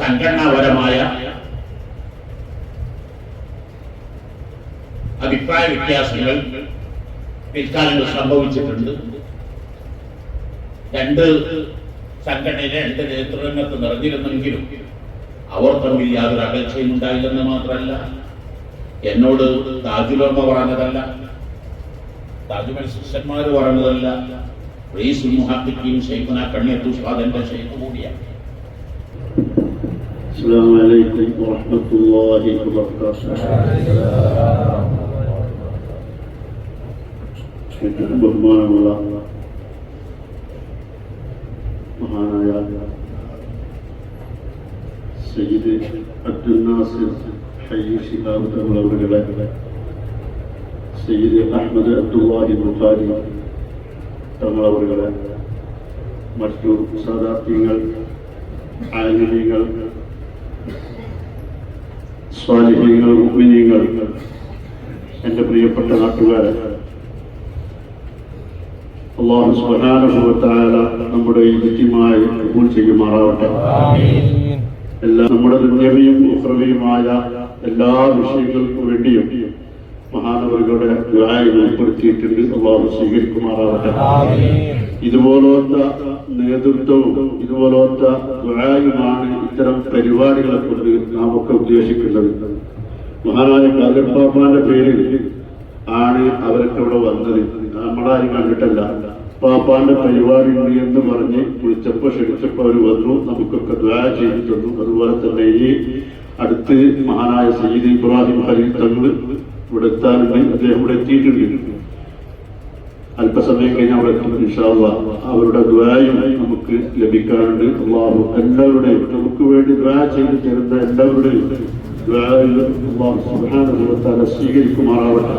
സംഘടനാപരമായ അഭിപ്രായ വ്യത്യാസങ്ങൾ പിൽക്കാലങ്ങൾ സംഭവിച്ചിട്ടുണ്ട്. രണ്ട് സംഘടനയിലെ രണ്ട് നേതൃരംഗത്ത് നിറഞ്ഞിരുന്നെങ്കിലും അവർ തമ്മിൽ യാതൊരു അകൽച്ചയും ഉണ്ടായില്ലെന്ന് മാത്രമല്ല എന്നോട് താജുലർമ്മ പറഞ്ഞതല്ല താജുമൽ ശിഷ്യന്മാർ പറഞ്ഞതല്ല റീസ് മുഹാത്തിക്കും ഷെയ്ഖുന കണ്ണിയത്തു സ്വാദന്റെ ഷെയ്ഖ് കൂടിയാണ്. السلام عليكم ورحمة الله وبركاته ഏറ്റവും ബഹുമാനമുള്ള മഹാനായ സയ്യിദ് അബ്ദുൽ നാസിർ ഹയ്യ ശിഹാബ് തങ്ങളവരുടെ സയ്യിദ് അഹമ്മദ് അബ്ദുല്ലാഹി ബുഖാരി തങ്ങളവരുടെ മറ്റു സാധാർത്ഥ്യങ്ങൾ ആലിമീങ്ങൾ സ്വാലിഹ്യങ്ങൾ ഉമ്മിനീങ്ങൾ എന്റെ പ്രിയപ്പെട്ട നാട്ടുകാരെ അള്ളാഹു സ്വഹാനുഭവത്തായ നമ്മുടെ ഈ നിത്യമായി കബൂൽ ചെയ്യുമാറാവട്ടെ. എല്ലാ നമ്മുടെ ദുന്യവിയും ഉഹ്രവിയുമായ എല്ലാ വിഷയങ്ങൾക്കും വേണ്ടിയും മഹാനവരുടെ ദുരായി ഉൾപ്പെടുത്തിയിട്ടുണ്ട് അള്ളാഹു സ്വീകരിക്കുമാറാവട്ടെ. ഇതുപോലത്തെ നേതൃത്വവും ഇതുപോലത്തെ ദുരായുമാണ് ഇത്തരം പരിപാടികളെ കൊണ്ട് നാം ഒക്കെ ഉദ്ദേശിക്കുന്നത് മഹാനായ കാലപ്പാപ്പാന്റെ പേരിൽ ആണ് അവരൊക്കെ ഇവിടെ വന്നത്. നമ്മളാരും കണ്ടിട്ടല്ല. പാപ്പാന്റെ പരിപാടി ഉണ്ട് എന്ന് പറഞ്ഞ് കുളിച്ചപ്പോ ക്ഷണിച്ചപ്പോ അവർ വന്നു. നമുക്കൊക്കെ ദ്വാ ചെയ്തു തന്നു. അതുപോലെ തന്നെ ഈ അടുത്ത് മഹാനായ സയ്യിദ് ഇബ്രാഹിം ഖലീൽ തങ്ങൾ ഇവിടെ എത്താനുണ്ട് അദ്ദേഹം ഇവിടെ എത്തിയിട്ടുണ്ട്. അല്പസമയം കഴിഞ്ഞ് അവിടെ എത്തും ഇൻഷാല്ല അവരുടെ ദ്വായും നമുക്ക് ലഭിക്കാറുണ്ട് അള്ളാഹു എല്ലാവരുടെയും നമുക്ക് വേണ്ടി ദ്വാ ചെയ്ത് തരുന്ന എല്ലാവരുടെയും ദ്വായും അള്ളാഹു സുബ്ഹാനഹു സ്വീകരിക്കുമാറാവട്ടെ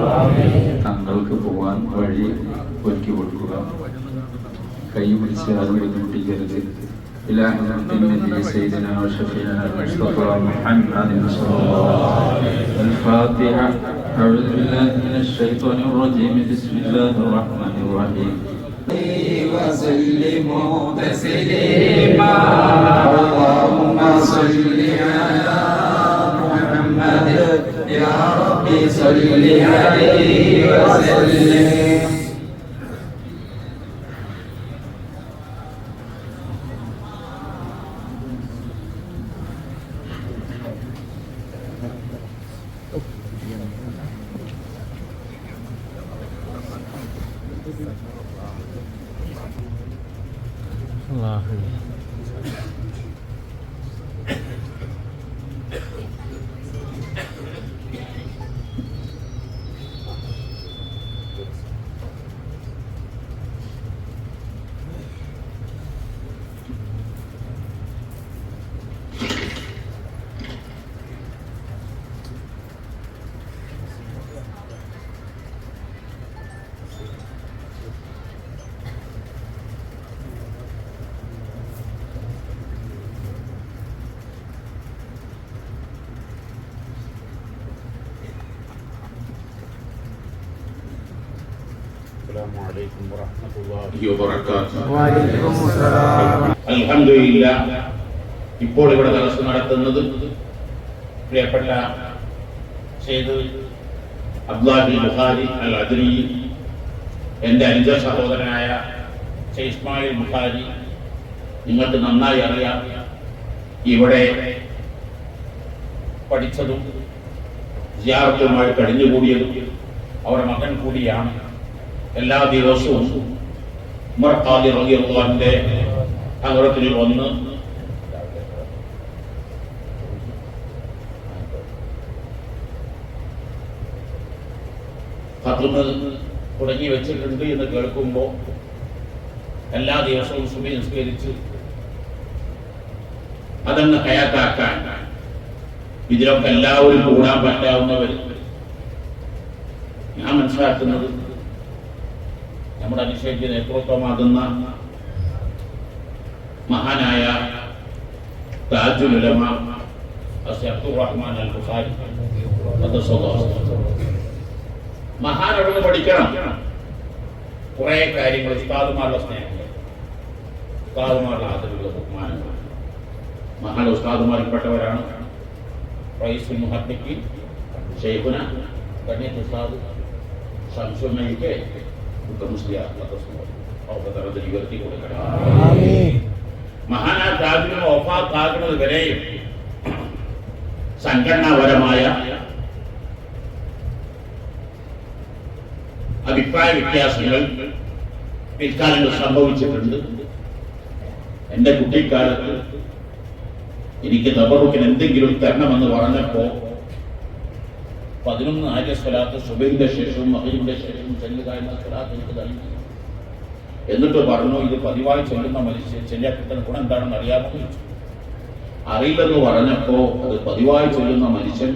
തങ്ങൾക്ക് പോകാൻ വഴി ഒരുക്കി കൊടുക്കുക കൈ പിടിച്ച് ആരും ബുദ്ധിമുട്ടിക്കരുത് إلهي النبي سيدنا وشفيعنا المصطفى محمد صلى الله عليه وسلم الفاتحة أعوذ بالله من الشيطان الرجيم. بسم الله الرحمن الرحيم. وسلموا تسليما اللهم صل على محمد. يا رب صل عليه وسلم. Mm-hmm. عليكم ورحمة الله وبركاته അൽഹംദുലില്ലാ ഇപ്പോൾ ഇവിടെ ദർശനം നടത്തുന്നത് പ്രിയപ്പെട്ട സെയ്ദ് അബ്ദുല്ലാഹി ബുഖാരി അൽ അദ്രി എൻ്റെ അനുജ സഹോദരനായ ഷെയ്ഖ് ഇസ്മായിൽ ബുഖാരി നിങ്ങൾക്ക് നന്നായി അറിയാം ഇവിടെ പഠിച്ചതും ജിയാറത്തുമായി കഴിഞ്ഞുകൂടിയതും അവരുടെ മകൻ കൂടിയാണ് എല്ലാ ദിവസവും ഉമർ ഖാദി റളിയല്ലാഹുവിന്റെ നഗരത്തിൽ വന്ന് ഫത്മ തുടങ്ങി വെച്ചിട്ടുണ്ട് എന്ന് കേൾക്കുമ്പോൾ എല്ലാ ദിവസവും സുബി നിസ്കരിച്ച് അതങ്ങ് കയാത്താക്കാൻ ഇതിലൊക്കെ എല്ലാവരും കൂടാൻ പറ്റാവുന്നവർ ഞാൻ മനസ്സിലാക്കുന്നത് നമ്മുടെ അനുശേഷിച്ച് നേതൃത്വമാകുന്ന മഹാനായ താജുൽ ഉലമ റഹ്മാൻ അൽ ബുഖാരി മഹാനോട് പഠിക്കണം. കുറെ കാര്യങ്ങൾ ഉസ്താദുമാരുടെ സ്നേഹങ്ങൾ ഉസ്താദുമാരുടെ ആദരവുള്ള ബഹുമാനങ്ങൾ. മഹാൻ ഉസ്താദുമാരിൽപ്പെട്ടവരാണ് റൈസുൽ മുഹദ്ദിക്ക് ഷെയ്ഖുന കണ്ണിയത്ത് ഉസ്താദ് ശംസുമയ്ക്ക് മുസ്ലിയാർ അവർക്ക് തരത്തിൽ ഉയർത്തി കൊടുക്കണം. മഹാനായ താജിനും വരെയും സംഘടനാപരമായ അഭിപ്രായ വ്യത്യാസങ്ങൾ പിൽക്കാലങ്ങൾ സംഭവിച്ചിട്ടുണ്ട്. എന്റെ കുട്ടിക്കാലത്ത് എനിക്ക് തബറുക്കിന് എന്തെങ്കിലും തരണമെന്ന് പറഞ്ഞപ്പോ പതിനൊന്ന് ആര്യ സ്വലാത്ത് സുബൈന്റെ ശേഷവും മഹീന്റെ ശേഷവും ചെല്ലുക എന്ന സ്വലാത്ത് എനിക്ക് നൽകി എന്നിട്ട് പറഞ്ഞു ഇത് പതിവായി ചൊല്ലുന്ന മനുഷ്യ കിട്ടുന്ന ഗുണം എന്താണെന്ന് അറിയാമോ എന്ന് ചോദിച്ചു. അറിയില്ലെന്ന് പറഞ്ഞപ്പോ അത് പതിവായി ചൊല്ലുന്ന മനുഷ്യൻ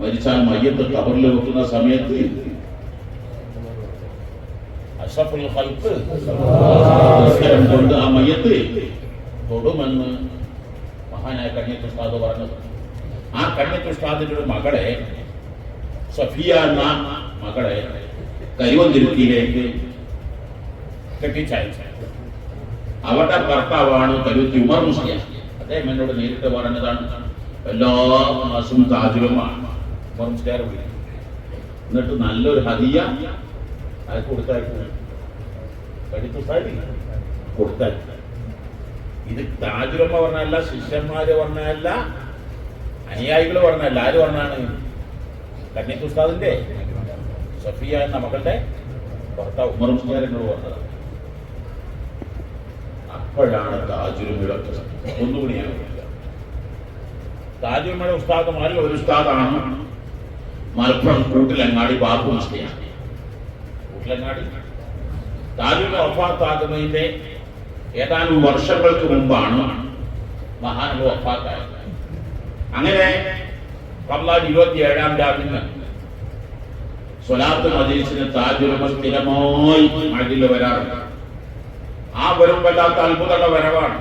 മരിച്ചാൽ മയ്യത്ത് കബറിൽ വെക്കുന്ന സമയത്ത് നമസ്കാരം കൊണ്ട് ആ മയ്യത്ത് തൊടുമെന്ന് മഹാനായ കണ്യത്ത് ഉസ്താദ് പറഞ്ഞത് ആ കണ്യത്ത് ഉസ്താദിന്റെ ഒരു മകളെ സഫിയ എന്ന മകളെ കരുവന്തിരുത്തിയിലേക്ക് കെട്ടിച്ചയച്ചു. അവരുടെ ഭർത്താവാണ് കരുത്തി ഉമർ മുസ്ലിയ. അദ്ദേഹം എന്നോട് നേരിട്ട് പറഞ്ഞതാണ് എല്ലാ മാസവും മുസ്ലിയാരെ എന്നിട്ട് നല്ലൊരു ഹതിയ അത് കൊടുത്തായിരുന്നു. കടിത്തു സാരി കൊടുത്താൽ ഇത് താജുലമ്മ പറഞ്ഞല്ല ശിഷ്യന്മാര് പറഞ്ഞല്ല അനുയായികൾ പറഞ്ഞല്ല ആര് പറഞ്ഞാണ് കന്യത്ത് ഉസ്താദിന്റെ സഫിയ എന്ന മകളുടെ ഭർത്താവ് ഉമർ മുസ്ലിയാർ വന്നത് അപ്പോഴാണ് താജുരും ഒന്നുകൂടി ഞാൻ താജുമയുടെ ഉസ്താദുമാരിൽ ഒരു ഉസ്താദാണ്. മലപ്പുറം കൂട്ടിലങ്ങാടി ബാബു മുസ്ലിയാണ് കൂട്ടിലങ്ങാടി? താജുൽ വഫാത്താകുന്നതിന്റെ ഏതാനും വർഷങ്ങൾക്ക് മുമ്പാണ് മഹാനുഭവ അങ്ങനെ പള്ളാൻ ഇരുപത്തി ഏഴാം രാവിന് സ്വലാത്ത് മജീസിന് താജുലമ സ്ഥിരമായി മഴയിൽ വരാറുണ്ട്. ആ വരും വല്ലാത്ത അത്ഭുതമുള്ള വരവാണ്.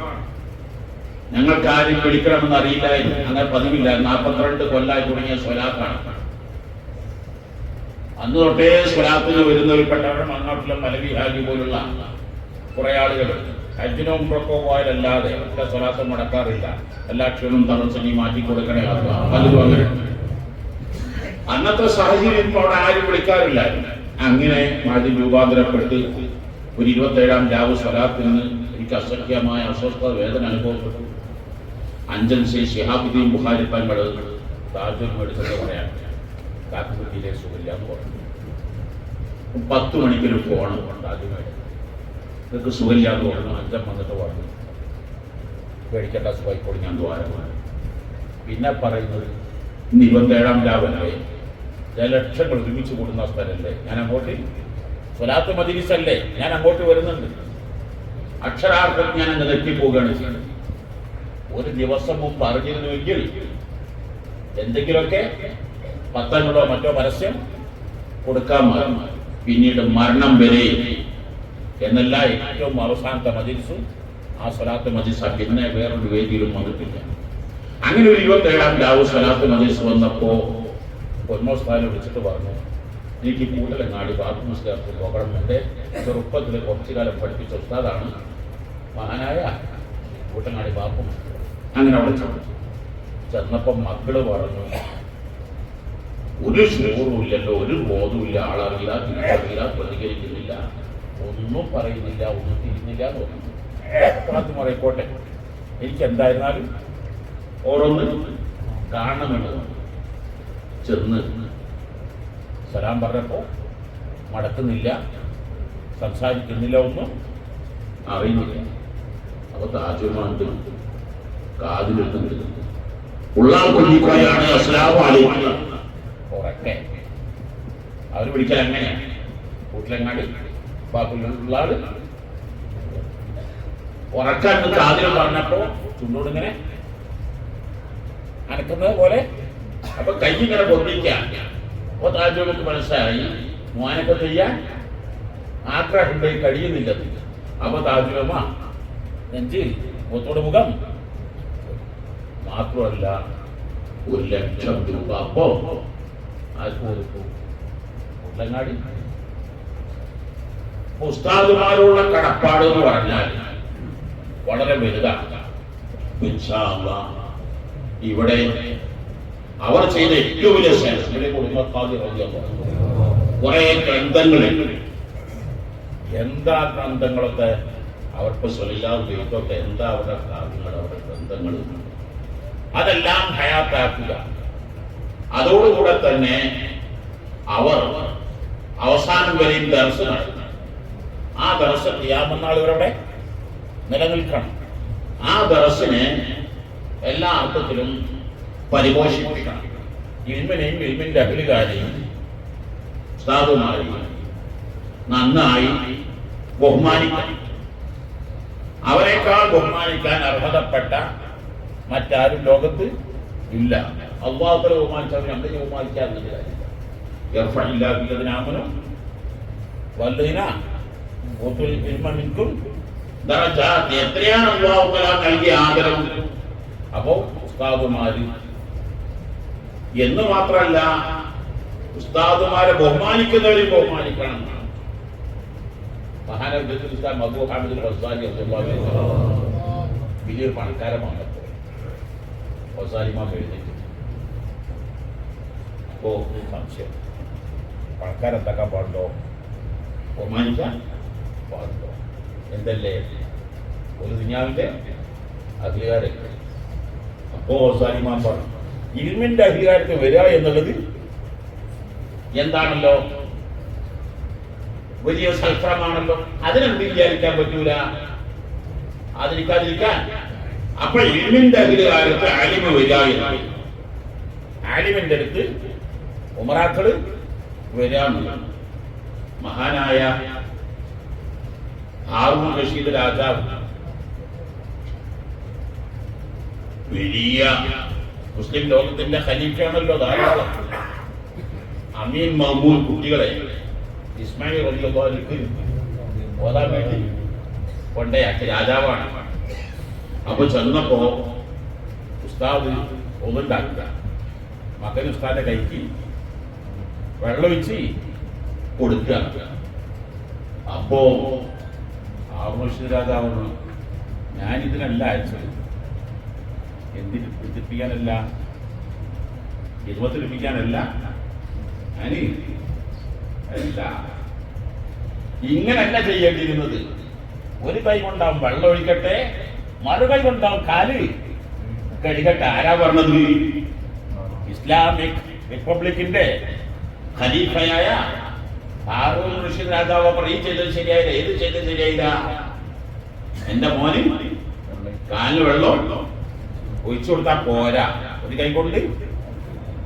ഞങ്ങൾക്ക് ആരും പിടിക്കണമെന്ന് അറിയില്ലായിരുന്നു. അങ്ങനെ പതിവില്ല. നാൽപ്പത്തിരണ്ട് കൊല്ലായി തുടങ്ങിയ സ്വലാത്താണ്. അന്ന് തൊട്ടേ സ്വലാത്തിന് വരുന്നവരിൽപ്പെട്ടവരും മങ്ങാട്ടിലെ മലവിഹാജി പോലുള്ള കുറെ ആളുകൾ ഹജ്ജിനോ ഉംറക്കോ പോയാലല്ലാതെ ഒറ്റ സ്വലാത്ത് മുടക്കാറില്ല. എല്ലാ ക്ഷീണവും തടസ്സം നീ മാറ്റി കൊടുക്കണേ. പലരും അന്നത്തെ സാഹചര്യം ഇപ്പോൾ അവിടെ ആരും വിളിക്കാറില്ലായിരുന്നു അങ്ങനെ മാറ്റി രൂപാന്തരപ്പെട്ട് ഒരു ഇരുപത്തേഴാം രാവ് നിന്ന് എനിക്ക് അസഖ്യമായ അസ്വസ്ഥ വേദന അനുഭവപ്പെട്ടു. അഞ്ചൻ ശ്രീ ഷിഹാബുദ്ദീൻ ബുഖാരി പഴകൾ താജുൽ എടുത്തത് പറയാൻ കാക്കുകുട്ടിയിലെ സുഖമില്ല എന്ന് പറഞ്ഞു. പത്ത് മണിക്കൊരു താജുൽ മേടിച്ചു നിങ്ങൾക്ക് സുഖമില്ലാതെ ഓടണം അഞ്ചൻ വന്നിട്ട് പറഞ്ഞു. പേടിക്കേണ്ട സുഖമായിക്കോളും ഞാൻ ദ്വാരമാണ് പിന്നെ പറയുന്നത് ഇന്ന് ഇരുപത്തേഴാം രാവിലെ ജലക്ഷങ്ങൾ ഒരുമിച്ച് കൂടുന്ന സ്ഥലമല്ലേ ഞാൻ അങ്ങോട്ട് സ്വലാത്ത് മതിരിച്ചല്ലേ ഞാൻ അങ്ങോട്ട് വരുന്നുണ്ട്. അക്ഷരാർത്ഥം ഞാൻ അങ്ങ് തെറ്റിപ്പോവുകയാണ് ചെയ്യുന്നത്. ഒരു ദിവസം മുമ്പ് അറിഞ്ഞിരുന്നുവെങ്കിൽ എന്തെങ്കിലുമൊക്കെ പത്തങ്ങളോ മറ്റോ പരസ്യം കൊടുക്കാൻ പിന്നീട് മരണം വരെ എന്നല്ല ഏറ്റവും അവസാനത്തെ മജിൽസ്. ആ സ്വലാത്ത് മജിൽസ് പിന്നെ വേറൊരു വേദിയിലും വന്നിട്ടില്ല. അങ്ങനെ ഒരു ഇരുപത്തേഴാം രാവ് സ്വലാത്ത് മജിൽസ് വന്നപ്പോ പൊന്മോസ്ഥാനം വിളിച്ചിട്ട് പറഞ്ഞു എനിക്ക് കൂടുതലങ്ങാടി ബാബു മുസ്ലിം പോകണം. എന്റെ ചെറുപ്പത്തിൽ കുറച്ചു കാലം പഠിപ്പിച്ച ഉസ്താദാണ് മഹാനായ കൂട്ടങ്ങാടി ബാപ്പു. അങ്ങനെ അവിടെ ചെന്നു. ചെന്നപ്പം മക്കൾ പറഞ്ഞു ഒരു ഷൂറുമില്ലല്ലോ ഒരു ബോധമില്ല ആളറിയില്ല തിരിച്ചറിയില്ല പ്രതികരിക്കുന്നില്ല. ഒന്നും പറയുന്നില്ല ഒന്നും തിരിഞ്ഞില്ല എന്ന് പറഞ്ഞു അത് മറക്കോട്ടെ എനിക്ക് എന്തായിരുന്നാലും ഓരോന്ന് കാണണമെന്ന്. ചെന്ന് സലാം പറഞ്ഞപ്പോ മടക്കുന്നില്ല സംസാരിക്കുന്നില്ല ഒന്നും അറിയുന്നില്ല. അപ്പൊ താജുമാണ്ട് കാതിലെത്തുന്നത് ഉള്ളാൾ വിളിക്കാൻ എങ്ങനെയാണ് കൂട്ടിലെങ്ങാണ്ട് ഉറക്കെ. അവർ വിളിക്കൽ അങ്ങനെയാണ് വീട്ടിലെങ്ങാടി ബാക്കിയുള്ള ആൾ ഉറക്കാൻ കാതിൽ പറഞ്ഞപ്പോ ചുണ്ടോട് ഇങ്ങനെ അനക്കുന്നത് പോലെ അപ്പൊ കൈ ഇങ്ങനെ പൊന്നിക്കാം അപ്പൊ താജ്മഹലിക്ക് മനസ്സിലായി മോനൊക്കെ ചെയ്യാൻ ആഗ്രഹമുണ്ട് കഴിയുന്നില്ല. അപ്പൊ താജുലമ്മ നെഞ്ച് മുഖത്തോട് മുഖം. മാത്രമല്ല ഒരു ലക്ഷം രൂപ അപ്പോ ആർക്ക് കൊടുത്തു ഉസ്താദുമാരോടുള്ള കടപ്പാട് എന്ന് പറഞ്ഞാൽ വളരെ വലുതാണ്. ഇവിടെ അവർ ചെയ്ത ഏറ്റവും വലിയ സേവനം ഇവിടെ കുടുംബക്കാതി കുറെ ഗ്രന്ഥങ്ങളിൽ എന്താ ഗ്രന്ഥങ്ങളൊക്കെ? അവർക്ക് സ്വലില്ലാതൊക്കെ എന്താ അവരുടെ കാര്യങ്ങൾ അവരുടെ ഗ്രന്ഥങ്ങൾ? അതെല്ലാം ഹയാത്താക്കുക. അതോടുകൂടെ തന്നെ അവർ അവസാനം വരെയും ദർശനം നടത്തും. ആ ദറസ് ചെയ്യാമെന്നാൾ ഇവരവിടെ നിലനിൽക്കണം. ആ ദറസിനെ എല്ലാ അർത്ഥത്തിലും പരിപോഷിപ്പിക്കണം. ഇൽമിനെയും ഇൽമിന്റെ അഖിലുകാരെയും സ്ഥാപുമാരെയും നന്നായി ബഹുമാനിക്കണം. അവരെക്കാൾ ബഹുമാനിക്കാൻ അർഹതപ്പെട്ട മറ്റാരും ലോകത്ത് ഇല്ല. അള്ളാഹുത്തല ബഹുമാനിച്ചവർ നമ്മളെ യർഫഇല്ലാതിനാമനും വല്ലതിന ഓത്തുൽ എത്രയാണ് തആല നൽകിയ ആദരം അപ്പോ ഉസ്താദുമാര് എന്ന് മാത്രമല്ല ഉസ്താദുമാരെ ബഹുമാനിക്കുന്നവരെ ബഹുമാനിക്കണം. റളിയല്ലാഹു അൻഹു വലിയൊരു പണക്കാരമാണ് അപ്പോൾ അപ്പോ സംശയം. പണക്കാരെത്താക്കാൻ പാടുണ്ടോ? ബഹുമാനിക്കാൻ പാടുണ്ടോ എന്തല്ലേ? ഒരു ദുനിയാവിന്റെ അധികാരം അപ്പോ സാലിമാൻ പറഞ്ഞു ഇൽമിന്റെ അധികാരത്തിൽ വരിക എന്നുള്ളത് എന്താണല്ലോ? വലിയ സൽക്രമാണല്ലോ. അതിനെന്ത് വിചാരിക്കാൻ പറ്റൂല. അതിരിക്കാതിരിക്കാൻ അപ്പൊ ഇൽമിന്റെ അധികാരത്ത് അലിമ വരിക ആലിമിന്റെ അടുത്ത് ഉമറാക്കൾ വരാമെന്നുള്ളത് മഹാനായ ഹാറൂൺ റഷീദ് രാജാവ്. വലിയ മുസ്ലിം ലോകത്തിന്റെ ഖലീഫയാണല്ലോ ധാരാളം. അമീൻ മഹബൂൽ കുട്ടികളെ ഇസ്മായിൽ വേണ്ടി ഓതാൻ കൊണ്ടയാക്കി രാജാവാണ്. അപ്പൊ ചെന്നപ്പോ ഉസ്താദ് ഒന്നുണ്ടാക്കുക മകൻ ഉസ്താദിന്റെ കൈക്ക് വെള്ളമൊഴിച്ച് കൊടുക്കുക. അപ്പോ ആഘോഷിത രാജാവാണ് ഞാൻ ഇതിനല്ല അയച്ചത്. എന്തിന് പിടിപ്പിക്കാനല്ല ഇരുപത്തി ലഭിക്കാനല്ല? അല്ല. ഇങ്ങനല്ല ചെയ്യേണ്ടിയിരുന്നത്. ഒരു കൈ കൊണ്ടാവും വെള്ളം ഒഴിക്കട്ടെ മറു കൈ കൊണ്ടാവും കാൽ. കഴുകട്ടെ ആരാ പറഞ്ഞത്? ഇസ്ലാമിക് റിപ്പബ്ലിക്കിന്റെ ഖലീഫയായ ഹാറൂൺ ഋഷി രാജാവ് പറ ഈ ചെയ്തത് ശരിയായില്ല ഏത് ചെയ്തത് ശരിയായില്ല? എന്റെ മോന് കാലിന് വെള്ളം ഒഴിച്ചു കൊടുത്താ പോരാ. ഒരു കൈ കൊണ്ട്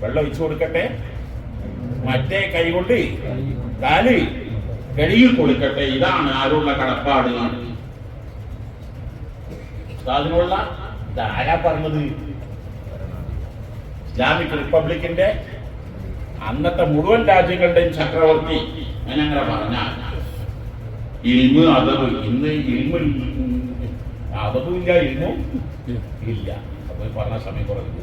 വെള്ളം ഒഴിച്ചു കൊടുക്കട്ടെ? മറ്റേ കൈ കൊണ്ട് കാൽ കഴുകി കൊടുക്കട്ടെ? ഇതാണ് ആരുള്ള കടപ്പാട്. അതിനുള്ള ധാര പറഞ്ഞത്? ഇസ്ലാമിക് റിപ്പബ്ലിക്കിന്റെ അന്നത്തെ മുഴുവൻ രാജ്യങ്ങളുടെയും ചക്രവർത്തി ഞാൻ അങ്ങനെ പറഞ്ഞാൽ ഇൽമ് അതവ്. ഇന്ന് ഇൽമ അതവും ഇല്ല ഇൽമും ഇല്ല. അപ്പൊ പറഞ്ഞ സമയം കുറഞ്ഞു